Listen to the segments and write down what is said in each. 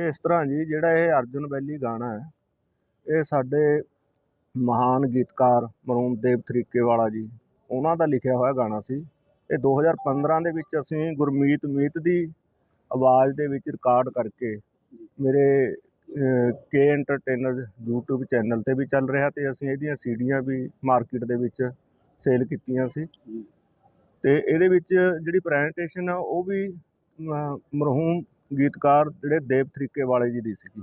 ਇਸ ਤਰ੍ਹਾਂ ਜੀ, ਜਿਹੜਾ ਇਹ ਅਰਜੁਨ ਵੈਲੀ ਗਾਣਾ ਹੈ, ਇਹ ਸਾਡੇ ਮਹਾਨ ਗੀਤਕਾਰ ਮਰੂਮ ਦੇਵ ਤਰੀਕੇ ਵਾਲਾ ਜੀ, ਉਹਨਾਂ ਦਾ ਲਿਖਿਆ ਹੋਇਆ ਗਾਣਾ ਸੀ। ਇਹ 2015 ਦੇ ਵਿੱਚ ਅਸੀਂ ਗੁਰਮੀਤ ਮੀਤ ਦੀ ਆਵਾਜ਼ ਦੇ ਵਿੱਚ ਰਿਕਾਰਡ ਕਰਕੇ ਮੇਰੇ ਕੇ ਐਂਟਰਟੇਨਰ YouTube ਚੈਨਲ ਤੇ ਵੀ ਚੱਲ ਰਿਹਾ ਤੇ ਅਸੀਂ ਇਹਦੀਆਂ ਸੀਡੀਆਂ ਵੀ ਮਾਰਕੀਟ ਦੇ ਵਿੱਚ ਸੇਲ ਕੀਤੀਆਂ ਸੀ। ਤੇ ਇਹਦੇ ਵਿੱਚ ਜਿਹੜੀ ਪ੍ਰੈਜੈਂਟੇਸ਼ਨ ਆ, ਉਹ ਵੀ ਮਰਹੂਮ ਗੀਤਕਾਰ ਜਿਹੜੇ ਦੇਵ ਤਰੀਕੇ ਵਾਲੇ ਜੀ ਦੀ ਸੀਗੀ।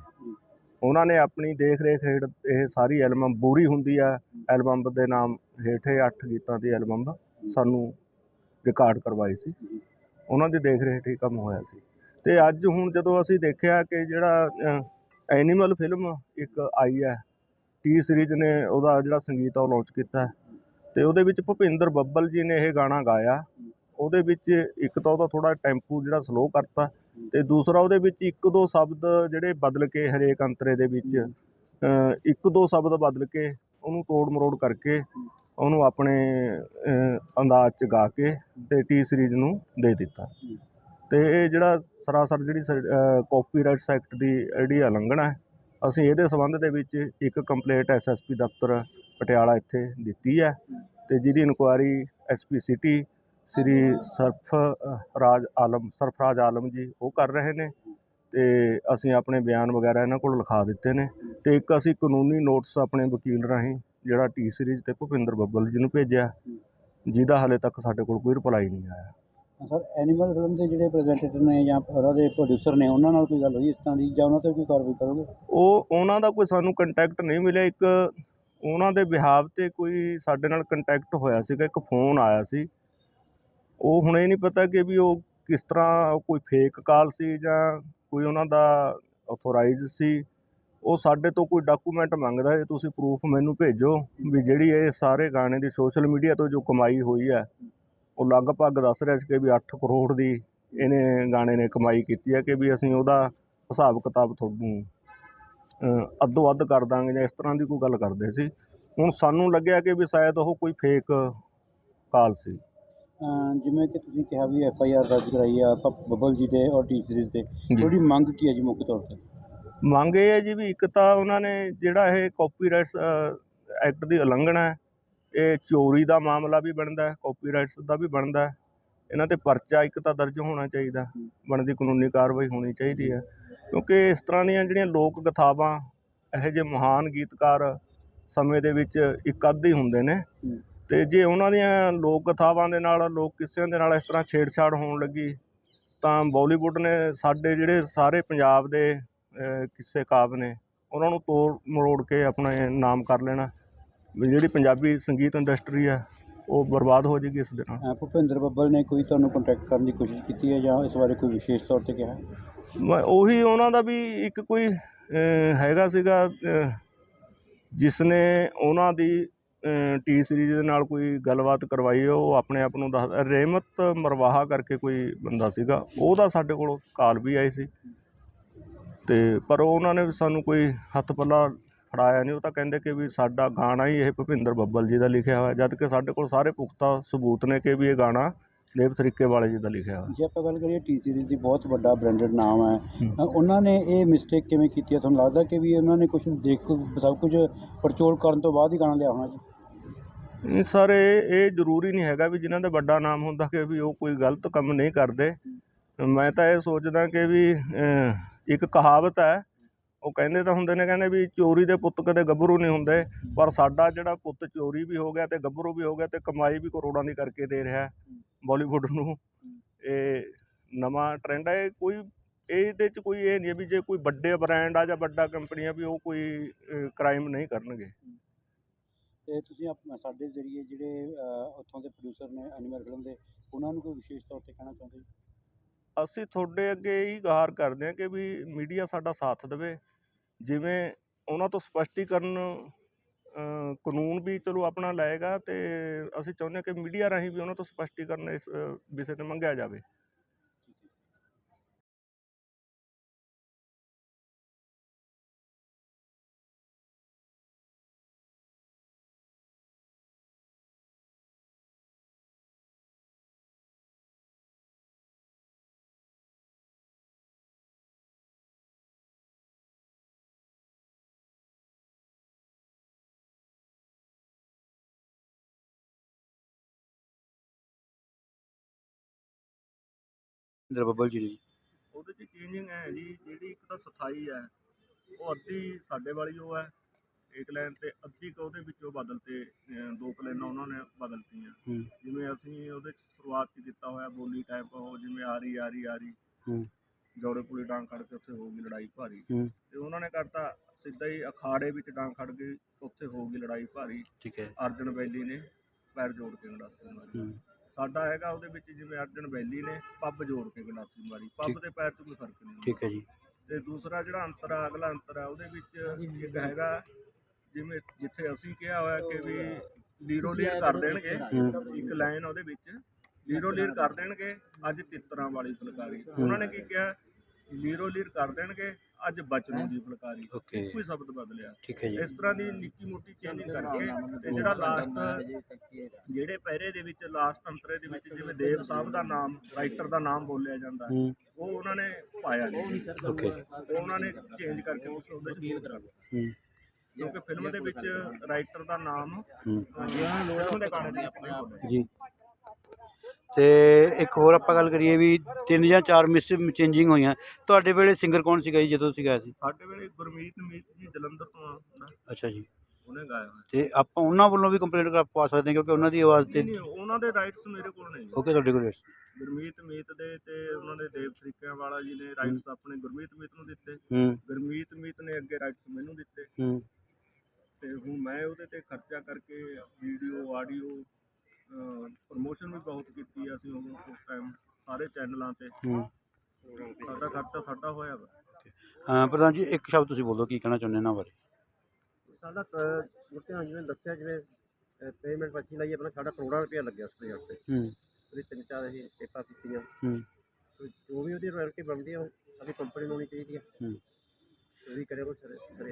ਉਹਨਾਂ ਨੇ ਆਪਣੀ ਦੇਖ ਰੇਖ ਹੇਠ ਇਹ ਸਾਰੀ ਐਲਬਮ ਬੂਰੀ ਹੁੰਦੀ ਆ। ਐਲਬਮ ਦੇ ਨਾਮ ਹੇਠੇ ਇਹ 8 ਗੀਤਾਂ ਦੀ ਐਲਬਮ ਸਾਨੂੰ ਰਿਕਾਰਡ ਕਰਵਾਈ ਸੀ। ਉਹਨਾਂ ਦੀ ਦੇਖ ਰੇਖ ਹੀ ਕੰਮ ਹੋਇਆ ਸੀ। ਤੇ ਅੱਜ ਹੁਣ ਜਦੋਂ ਅਸੀਂ ਦੇਖਿਆ ਕਿ ਜਿਹੜਾ ਐਨੀਮਲ ਫਿਲਮ ਇੱਕ ਆਈ ਹੈ, ਟੀ ਸੀਰੀਜ਼ ਨੇ ਉਹਦਾ ਜਿਹੜਾ ਸੰਗੀਤ ਉਹ ਲਾਂਚ ਕੀਤਾ। ਹੈ ਤੇ ਉਹਦੇ ਵਿੱਚ ਭੁਪਿੰਦਰ ਬੱਬਲ ਜੀ ਨੇ ਇਹ ਗਾਣਾ ਗਾਇਆ। ਉਹਦੇ ਵਿੱਚ ਇੱਕ ਤਾਂ ਉਹਦਾ ਥੋੜਾ ਟੈਂਪੂ ਜਿਹੜਾ ਸਲੋ ਕਰਤਾ ਤੇ ਦੂਸਰਾ ਉਹਦੇ ਵਿੱਚ ਇੱਕ ਦੋ ਸ਼ਬਦ ਜਿਹੜੇ ਬਦਲ ਕੇ ਹਰੇਕ ਅੰਤਰੇ ਦੇ ਵਿੱਚ ਇੱਕ ਦੋ ਸ਼ਬਦ ਬਦਲ ਕੇ ਉਹਨੂੰ ਤੋੜ ਮਰੋੜ ਕਰਕੇ ਉਹਨੂੰ ਆਪਣੇ ਅੰਦਾਜ਼ 'ਚ ਗਾ ਕੇ ਤੇ ਟੀ ਸੀਰੀਜ਼ ਨੂੰ ਦੇ ਦਿੱਤਾ। ਤੇ ਇਹ ਜਿਹੜਾ ਸਰਾਸਰ ਜਿਹੜੀ ਕਾਪੀਰਾਈਟਸ ਐਕਟ ਦੀ ਜਿਹੜੀ ਉਲੰਘਣਾ ਹੈ ਅਸੀਂ ਇਹਦੇ ਸੰਬੰਧ ਦੇ ਵਿੱਚ ਇੱਕ ਕੰਪਲੇਂਟ ਐਸਐਸਪੀ ਦਫ਼ਤਰ ਪਟਿਆਲਾ ਇੱਥੇ ਦਿੱਤੀ ਹੈ ਤੇ ਜਿਹਦੀ inquiry SP city Shri Sarfaraz Alam Sarfaraz Alam ji ਉਹ ਕਰ ਰਹੇ ਨੇ ਤੇ ਅਸੀਂ ਆਪਣੇ ਬਿਆਨ ਵਗੈਰਾ ਇਹਨਾਂ ਕੋਲ ਲਿਖਾ ਦਿੱਤੇ ਨੇ ਤੇ ਇੱਕ ਅਸੀਂ ਕਾਨੂੰਨੀ ਨੋਟਿਸ ਆਪਣੇ ਵਕੀਲ ਰਾਹੀਂ ਜਿਹੜਾ ਟੀ ਸੀਰੀਜ਼ ਤੇ ਭੁਪਿੰਦਰ ਬੱਬਲ ਜੀ ਨੂੰ ਭੇਜਿਆ ਜਿਹਦਾ ਹਾਲੇ ਤੱਕ ਸਾਡੇ ਕੋਲ ਕੋਈ ਰਿਪਲਾਈ ਨਹੀਂ ਆਇਆ। ਸਰ ਐਨੀਮਲ ਫਿਲਮ ਦੇ ਜਿਹੜੇ ਪ੍ਰੈਜ਼ੈਂਟੇਟਰ ਨੇ ਜਾਂ ਉਹਨਾਂ ਦੇ ਪ੍ਰੋਡਿਊਸਰ ਨੇ ਉਹਨਾਂ ਨਾਲ ਕੋਈ ਗੱਲ ਹੋਈ ਇਸ ਤਰ੍ਹਾਂ ਦੀ ਜਾਂ ਉਹਨਾਂ ਤੇ ਕੋਈ ਕਾਰਵਾਈ ਕਰੋਗੇ? ਉਹ ਉਹਨਾਂ ਦਾ ਕੋਈ ਸਾਨੂੰ ਕੰਟੈਕਟ ਨਹੀਂ ਮਿਲਿਆ। ਇੱਕ ਉਹਨਾਂ ਦੇ ਬਿਹਾਵ ਤੇ ਕੋਈ ਸਾਡੇ ਨਾਲ ਕੰਟੈਕਟ ਹੋਇਆ ਸੀਗਾ ਇੱਕ ਫੋਨ ਆਇਆ ਸੀ। ਉਹ ਹੁਣ ਇਹ ਨਹੀਂ ਪਤਾ ਕਿ ਵੀ ਉਹ ਕਿਸ ਤਰ੍ਹਾਂ ਕੋਈ ਫੇਕ ਕਾਲ ਸੀ ਜਾਂ ਕੋਈ ਉਹਨਾਂ ਦਾ ਅਥੋਰਾਈਜ਼ ਸੀ। ਉਹ ਸਾਡੇ ਤੋਂ ਕੋਈ ਡਾਕੂਮੈਂਟ ਮੰਗਦਾ ਜੇ ਤੁਸੀਂ ਪ੍ਰੂਫ ਮੈਨੂੰ ਭੇਜੋ ਵੀ ਜਿਹੜੀ ਇਹ ਸਾਰੇ ਗਾਣੇ ਦੀ ਸੋਸ਼ਲ ਮੀਡੀਆ ਤੋਂ ਜੋ ਕਮਾਈ ਹੋਈ ਹੈ, ਉਹ ਲਗਭਗ ਦੱਸ ਰਿਹਾ ਸੀ ਕਿ ਵੀ 8 ਕਰੋੜ ਦੀ ਇਹਨੇ ਗਾਣੇ ਨੇ ਕਮਾਈ ਕੀਤੀ ਹੈ ਕਿ ਵੀ ਅਸੀਂ ਉਹਦਾ ਹਿਸਾਬ ਕਿਤਾਬ ਤੁਹਾਨੂੰ ਅੱਧੋ ਅੱਧ ਕਰ ਦਾਂਗੇ ਜਾਂ ਇਸ ਤਰ੍ਹਾਂ ਦੀ ਕੋਈ ਗੱਲ ਕਰਦੇ ਸੀ। ਹੁਣ ਸਾਨੂੰ ਲੱਗਿਆ ਕਿ ਵੀ ਸ਼ਾਇਦ ਉਹ ਕੋਈ ਫੇਕ ਕਾਲ ਸੀ। ਜਿਵੇਂ ਕਿ ਤੁਸੀਂ ਕਿਹਾ ਵੀ ਐਫ ਆਈ ਆਰ ਦਰਜ ਕਰਾਈ ਆ ਪ- ਬੱਬਲ ਜੀ ਤੇ ਔਰ ਟੀ ਸੀਰੀਜ਼ ਤੇ। ਤੁਹਾਡੀ ਮੰਗ ਕੀ ਹੈ ਜੀ ਮੁੱਖ ਤੌਰ ਤੇ ਮੰਗ ਇਹ ਹੈ ਜੀ ਵੀ ਇੱਕ ਤਾਂ ਉਹਨਾਂ ਨੇ ਜਿਹੜਾ ਇਹ ਕਾਪੀਰਾਈਟਸ ਐਕਟ ਦੀ ਉਲੰਘਣਾ ਹੈ ਇਹ ਚੋਰੀ ਦਾ ਮਾਮਲਾ ਵੀ ਬਣਦਾ ਹੈ ਕਾਪੀਰਾਈਟਸ ਦਾ ਵੀ ਬਣਦਾ ਹੈ ਇਹਨਾਂ ਤੇ ਪਰਚਾ ਇੱਕ ਤਾਂ ਦਰਜ ਹੋਣਾ ਚਾਹੀਦਾ ਬਣਦੀ ਕਾਨੂੰਨੀ ਕਾਰਵਾਈ ਹੋਣੀ ਚਾਹੀਦੀ ਹੈ ਕਿਉਂਕਿ ਇਸ ਤਰ੍ਹਾਂ ਦੀਆਂ ਜਿਹੜੀਆਂ ਲੋਕ ਕਥਾਵਾਂ ਇਹੋ ਜਿਹੇ ਮਹਾਨ ਗੀਤਕਾਰ ਸਮੇਂ ਦੇ ਵਿੱਚ ਇੱਕ ਅੱਧ ਹੀ ਹੁੰਦੇ ਨੇ। ਤੇ ਜੇ ਉਹਨਾਂ ਦੀਆਂ ਲੋਕ ਕਥਾਵਾਂ ਦੇ ਨਾਲ ਲੋਕ ਕਿੱਸਿਆਂ ਦੇ ਨਾਲ ਇਸ ਤਰ੍ਹਾਂ ਛੇੜਛਾੜ ਹੋਣ ਲੱਗੀ ਤਾਂ ਬਾਲੀਵੁੱਡ ਨੇ ਸਾਡੇ ਜਿਹੜੇ ਸਾਰੇ ਪੰਜਾਬ ਦੇ ਕਿੱਸੇ ਕਾਵ ਨੇ ਉਹਨਾਂ ਨੂੰ ਤੋੜ ਮਰੋੜ ਕੇ ਆਪਣੇ ਨਾਮ ਕਰ ਲੈਣਾ ਜਿਹੜੀ ਪੰਜਾਬੀ ਸੰਗੀਤ ਇੰਡਸਟਰੀ ਹੈ ਉਹ ਬਰਬਾਦ ਹੋ ਜਾਏਗੀ ਇਸ ਦੇ ਨਾਲ ਭੁਪਿੰਦਰ ਬੱਬਲ ਨੇ ਕੋਈ ਤੁਹਾਨੂੰ ਕੰਟੈਕਟ ਕਰਨ ਦੀ ਕੋਸ਼ਿਸ਼ ਕੀਤੀ ਹੈ ਜਾਂ ਇਸ ਬਾਰੇ ਕੋਈ ਵਿਸ਼ੇਸ਼ ਤੌਰ ਤੇ ਕਿਹਾ? ਮੈਂ ਉਹੀ ਉਹਨਾਂ ਦਾ ਵੀ ਇੱਕ ਕੋਈ ਹੈਗਾ ਸੀਗਾ ਜਿਸ ਨੇ ਉਹਨਾਂ ਦੀ ਟੀ ਸੀਰੀਜ਼ ਦੇ ਨਾਲ ਕੋਈ ਗੱਲਬਾਤ ਕਰਵਾਈ ਹੈ, ਉਹ ਆਪਣੇ ਆਪ ਨੂੰ ਦੱਸ ਰਹਿਮਤ ਮਰਵਾਹਾ ਕਰਕੇ ਕੋਈ ਬੰਦਾ ਸੀਗਾ ਉਹਦਾ ਸਾਡੇ ਕੋਲ ਕਾਲ ਵੀ ਆਈ ਸੀ। ਤੇ ਪਰ ਉਹਨਾਂ ਨੇ ਸਾਨੂੰ ਕੋਈ ਹੱਥ ਪੱਲਾ ਫੜਾਇਆ ਨਹੀਂ ਉਹ ਤਾਂ ਕਹਿੰਦੇ ਕਿ ਵੀ ਸਾਡਾ ਗਾਣਾ ਹੀ ਇਹ ਭੁਪਿੰਦਰ ਬੱਬਲ ਜੀ ਦਾ ਲਿਖਿਆ ਹੋਇਆ ਜਦ ਕਿ ਸਾਡੇ ਕੋਲ ਸਾਰੇ ਪੁਖਤਾ ਸਬੂਤ ਨੇ ਕਿ ਵੀ ਇਹ ਗਾਣਾ ਦੇਵ ਤਰੀਕੇ ਵਾਲੇ ਜੀ ਦਾ ਲਿਖਿਆ ਹੋਇਆ। ਜੇ ਆਪਾਂ ਗੱਲ ਕਰੀਏ ਟੀ ਸੀਰੀਜ਼ ਦੀ ਬਹੁਤ ਵੱਡਾ ਬ੍ਰਾਂਡਡ ਨਾਮ ਹੈ। ਉਹਨਾਂ ਨੇ ਇਹ ਮਿਸਟੇਕ ਕਿਵੇਂ ਕੀਤੀ ਹੈ? ਤੁਹਾਨੂੰ ਲੱਗਦਾ ਕਿ ਵੀ ਉਹਨਾਂ ਨੇ ਕੁਝ ਦੇਖ ਸਭ ਕੁਝ ਪਰਚੋਲ ਕਰਨ ਤੋਂ ਬਾਅਦ ਹੀ ਗਾਣਾ ਲਿਆ ਹੋਣਾ ਜੀ? ਨਹੀਂ ਸਰ ਇਹ ਇਹ ਜ਼ਰੂਰੀ ਨਹੀਂ ਹੈਗਾ ਵੀ ਜਿਨ੍ਹਾਂ ਦਾ ਵੱਡਾ ਨਾਮ ਹੁੰਦਾ ਕਿ ਵੀ ਉਹ ਕੋਈ ਗਲਤ ਕੰਮ ਨਹੀਂ ਕਰਦੇ। ਮੈਂ ਤਾਂ ਇਹ ਸੋਚਦਾ ਕਿ ਵੀ ਇੱਕ ਕਹਾਵਤ ਹੈ ਉਹ ਕਹਿੰਦੇ ਤਾਂ ਹੁੰਦੇ ਨੇ ਕਹਿੰਦੇ ਵੀ ਚੋਰੀ ਦੇ ਪੁੱਤ ਕਦੇ ਗੱਭਰੂ ਨਹੀਂ ਹੁੰਦੇ ਪਰ ਸਾਡਾ ਜਿਹੜਾ ਪੁੱਤ ਚੋਰੀ ਵੀ ਹੋ ਗਿਆ ਤੇ ਗੱਭਰੂ ਵੀ ਹੋ ਗਿਆ ਤੇ ਕਮਾਈ ਵੀ ਕਰੋੜਾਂ ਦੀ ਕਰਕੇ ਦੇ ਰਿਹਾ। ਬਾਲੀਵੁੱਡ ਨੂੰ ਇਹ ਨਵਾਂ ਟ੍ਰੈਂਡ ਹੈ ਇਹ ਕੋਈ ਇਹਦੇ 'ਚ ਕੋਈ ਇਹ ਨਹੀਂ ਹੈ ਵੀ ਜੇ ਕੋਈ ਵੱਡੇ ਬ੍ਰਾਂਡ ਆ ਜਾਂ ਵੱਡਾ ਕੰਪਨੀ ਆ ਵੀ ਉਹ ਕੋਈ ਕ੍ਰਾਈਮ ਨਹੀਂ ਕਰਨਗੇ। ਤੇ ਤੁਸੀਂ ਆਪ- ਸਾਡੇ ਜ਼ਰੀਏ ਜਿਹੜੇ ਉੱਥੋਂ ਦੇ ਪ੍ਰੋਡਿਊਸਰ ਨੇ ਐਨੀਮਲ ਫਿਲਮ ਦੇ ਉਹਨਾਂ ਨੂੰ ਕੋਈ ਵਿਸ਼ੇਸ਼ ਤੌਰ ਤੇ ਕਹਿਣਾ ਚਾਹੁੰਦੇ ਜੀ ਅਸੀਂ ਤੁਹਾਡੇ ਅੱਗੇ ਇਹੀ ਗੁਹਾਰ ਕਰਦੇ ਹਾਂ ਕਿ ਵੀ ਮੀਡੀਆ ਸਾਡਾ ਸਾਥ ਦੇਵੇ। ਜਿਵੇਂ ਉਹਨਾਂ ਤੋਂ ਸਪਸ਼ਟੀਕਰਨ ਕਾਨੂੰਨ ਵੀ ਚਲੋ ਆਪਣਾ ਲਏਗਾ ਤੇ ਅਸੀਂ ਚਾਹੁੰਦੇ ਹਾਂ ਕਿ ਮੀਡੀਆ ਰਾਹੀਂ ਵੀ ਉਹਨਾਂ ਤੋਂ ਸਪਸ਼ਟੀਕਰਨ ਇਸ ਵਿਸ਼ੇ ਤੇ ਮੰਗਿਆ ਜਾਵੇ। ਇੰਦਰ ਬੱਬਲ ਜੀ ਦੀ। ਉਹਦੇ 'ਚ ਚੇਂਜਿੰਗ ਹੈ ਜੀ ਜਿਹੜੀ ਇੱਕ ਤਾਂ ਸਥਾਈ ਹੈ ਉਹ ਅੱਧੀ ਸਾਡੇ ਵਾਲੀ ਉਹ ਹੈ ਇੱਕ ਲਾਈਨ ਤੇ ਅੱਧੀ ਕੁ ਉਹਦੇ ਵਿੱਚੋਂ ਬਦਲ ਤੇ ਅਹ, ਦੋ ਕੁ ਲਾਈਨਾਂ ਉਹਨਾਂ ਨੇ ਬਦਲਤੀਆਂ। ਹੂੰ। ਜਿਵੇਂ ਅਸੀਂ ਉਹਦੇ 'ਚ ਸ਼ੁਰੂਆਤ 'ਚ ਕੀਤਾ ਹੋਇਆ ਬੋਲੀ ਟਾਈਪ ਉਹ ਜਿਵੇਂ ਆ ਰਹੀ ਆ ਰਹੀ ਆ ਰਹੀ। ਹੂੰ। ਜੋੜੇ ਪੁਲੀ ਡਾਂਗ ਖੜ ਕੇ ਉੱਥੇ ਹੋ ਗਈ ਲੜਾਈ ਭਾਰੀ। ਹੂੰ। ਤੇ ਉਹਨਾਂ ਨੇ ਕਰਤਾ ਸਿੱਧਾ ਹੀ ਅਖਾੜੇ ਵਿੱਚ ਡਾਂਗ ਖੜ ਗਈ ਉੱਥੇ ਹੋ ਗਈ ਲੜਾਈ ਭਾਰੀ। ਠੀਕ ਹੈ। ਅਰਜਨ ਵੈਲੀ ਨੇ ਪੈਰ ਜੋੜ ਕੇ ਗੰਡਾਸੀ ਮਾਰੀ। ਹੂੰ। ਸਾਡਾ ਹੈਗਾ ਉਹਦੇ ਵਿੱਚ ਜਿਵੇਂ ਅਰਜਨ ਵੈਲੀ ਨੇ ਪੱਬ ਜੋੜ ਕੇ ਗੰਡਾਸੀ ਮਾਰੀ ਪੱਬ। ਦੇ ਪੈਰ 'ਚ ਕੋਈ ਫ਼ਰਕ ਨਹੀਂ। ਠੀਕ ਹੈ ਜੀ। ਤੇ ਦੂਸਰਾ ਜਿਹੜਾ ਅੰਤਰ ਆ ਅਗਲਾ ਅੰਤਰ ਆ ਉਹਦੇ ਵਿੱਚ ਇੱਕ ਹੈਗਾ ਜਿਵੇਂ ਜਿੱਥੇ ਅਸੀਂ ਕਿਹਾ ਹੋਇਆ ਕਿ ਵੀ ਲੀਰੋ ਲੀਰ ਕਰ ਦੇਣਗੇ ਇੱਕ ਲਾਈਨ ਉਹਦੇ ਵਿੱਚ ਲੀਰੋ ਲੀਰ ਕਰ ਦੇਣਗੇ ਅੱਜ ਤਿੱਤਰਾਂ ਵਾਲੀ ਫੁਲਕਾਰੀ। ਉਹਨਾਂ ਨੇ ਕੀ ਕਿਹਾ? ਲੀਰੋ ਲੀਰ ਕਰ ਦੇਣਗੇ ਅੱਜ ਬਚਨੋਂ ਦੀ ਫੁਲਕਾਰੀ ਓਕੇ। ਕੋਈ ਸ਼ਬਦ ਬਦਲਿਆ। ਠੀਕ ਹੈ ਜੀ। ਇਸ ਤਰ੍ਹਾਂ ਦੀ ਨਿੱਕੀ ਮੋਟੀ ਚੇਂਜਿੰਗ ਕਰਕੇ ਤੇ ਜਿਹੜਾ ਲਾਸਟ ਜਿਹੜੇ ਪਹਿਰੇ ਦੇ ਵਿੱਚ ਲਾਸਟ ਅੰਤਰੇ ਦੇ ਵਿੱਚ ਜਿਵੇਂ ਦੇਵ ਸਾਹਿਬ ਦਾ ਨਾਮ ਰਾਈਟਰ ਦਾ ਨਾਮ ਬੋਲਿਆ ਜਾਂਦਾ ਹੂੰ। ਉਹ ਉਹਨਾਂ ਨੇ ਪਾਇਆ ਨਹੀਂ ਓਕੇ। ਉਹ ਉਹਨਾਂ ਨੇ ਚੇਂਜ ਕਰਕੇ ਉਸ ਉਹਦੇ ਚ ਪੂਰ ਕਰ ਦਿੱਤਾ। ਹੂੰ। ਕਿਉਂਕਿ ਫਿਲਮ ਦੇ ਵਿੱਚ ਰਾਈਟਰ ਦਾ ਨਾਮ ਹੂੰ। ਫਿਲਮ ਦੇ ਗਾਣੇ ਦੇ ਵਿੱਚ ਨਹੀਂ ਬੋਲਿਆ ਜੀ। ਤੇ ਇੱਕ ਹੋਰ ਆਪਾਂ ਗੱਲ ਕਰੀਏ ਵੀ ਤਿੰਨ ਜਾਂ ਚਾਰ ਮਿਸ ਚੇਂਜਿੰਗ ਹੋਈਆਂ। ਤੁਹਾਡੇ ਵੇਲੇ ਸਿੰਗਰ ਕੌਣ ਸੀਗਾ ਜੀ ਜਦੋਂ ਤੁਸੀਂ ਗਾਇਆ ਸੀ? ਸਾਡੇ ਵੇਲੇ ਗੁਰਮੀਤ ਮੀਤ ਜੀ ਜਲੰਧਰ ਤੋਂ ਅੱਛਾ ਜੀ। ਉਹਨੇ ਗਾਇਆ ਹੋਇਆ। ਤੇ ਆਪਾਂ ਉਹਨਾਂ ਵੱਲੋਂ ਵੀ ਕੰਪਲੇਂਟ ਕਰ ਪਾ ਸਕਦੇ ਹਾਂ ਕਿਉਂਕਿ ਉਹਨਾਂ ਦੀ ਆਵਾਜ਼ ਤੇ ਨਹੀਂ ਨਹੀਂ, ਉਹਨਾਂ ਦੇ ਰਾਈਟਸ ਮੇਰੇ ਕੋਲ ਨਹੀਂ ਓਕੇ ਤੁਹਾਡੇ ਕੋਲ yes। ਗੁਰਮੀਤ ਮੀਤ ਦੇ ਤੇ ਉਹਨਾਂ ਦੇ ਦੇਵ ਸਰੀਕਿਆਂ ਵਾਲਾ ਜੀ ਨੇ ਰਾਈਟਸ ਆਪਣੇ ਗੁਰਮੀਤ ਮੀਤ ਨੂੰ ਦਿੱਤੇ। ਹੂੰ। ਗੁਰਮੀਤ ਮੀਤ ਨੇ ਅੱਗੇ ਰਾਈਟਸ ਮੈਨੂੰ ਦਿੱਤੇ। ਹੂੰ। ਤੇ ਹੁਣ ਮੈਂ ਉਹਦੇ ਤੇ ਖਰਚਾ ਕਰਕੇ ਵੀਡੀਓ ਆਡੀਓ ਪ੍ਰਮੋਸ਼ਨ ਵੀ ਬਹੁਤ ਕੀਤੀ ਆ ਅਸੀਂ ਉਹ ਉਸ ਟਾਈਮ ਸਾਰੇ ਚੈਨਲਾਂ ਤੇ। ਹੂੰ। ਸਾਡਾ ਖਰਚਾ ਸਾਡਾ ਹੋਇਆ ਵਾ। ਹਾਂ ਪ੍ਰਧਾਨ ਜੀ ਇੱਕ ਸ਼ਬਦ ਤੁਸੀਂ ਬੋਲੋ ਕੀ ਕਹਿਣਾ ਚਾਹੁੰਦੇ ਇਹਨਾਂ ਬਾਰੇ? ਸਾਡਾ ਮੁੱਤਿਆਂ ਜਿਵੇਂ ਦੱਸਿਆ ਜਿਵੇਂ ਪੇਮੈਂਟ ਵਸੀ ਲਈ ਆਪਣਾ ਸਾਡਾ ਕਰੋੜਾਂ ਰੁਪਇਆ ਲੱਗਿਆ ਉਸ ਪ੍ਰੋਜੈਕਟ ਤੇ। ਹੂੰ। ਉਹਦੀ ਤਿੰਨ ਚਾਰ ਅਸੀਂ ਟੇਪਾਂ ਕੀਤੀਆਂ। ਹੂੰ। ਤੇ ਜੋ ਵੀ ਉਹਦੀ ਰਾਇਲਟੀ ਬਣਦੀ ਆ ਉਹ ਸਾਡੀ ਕੰਪਨੀ ਨੂੰ ਹੋਣੀ ਚਾਹੀਦੀ ਆ। ਹੂੰ। ਉਹਦੀ ਕਰੇ ਉਹ ਸਰੇ ਸਰੇ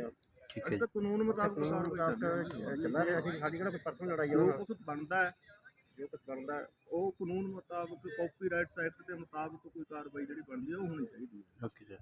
ਠੀਕ ਹੈ ਅਸੀਂ ਜੀ। ਤਾਂ ਕਾਨੂੰਨ ਮੁਤਾਬਕ ਕਾਨੂੰਨ ਕਾਰਵਾਈ ਮੁਤਾਬਕ ਹੈ। ਰਿਹਾ ਸੀ ਸਾਡੀ ਕਿਹੜਾ ਕੋਈ ਪਰਸਨਲ ਲੜਾਈ ਆ। ਕੁਝ ਬਣਦਾ ਹੈ ਜੋ ਕੁਝ ਬਣਦਾ ਉਹ ਕਾਨੂੰਨ ਮੁਤਾਬਕ ਕਾਪੀਰਾਈਟਸ ਐਕਟ ਦੇ ਮੁਤਾਬਕ ਕੋਈ ਕਾਰਵਾਈ ਜਿਹੜੀ ਬਣਦੀ ਹੈ ਉਹ ਹੋਣੀ ਚਾਹੀਦੀ ਹੈ ਓਕੇ ਸਰ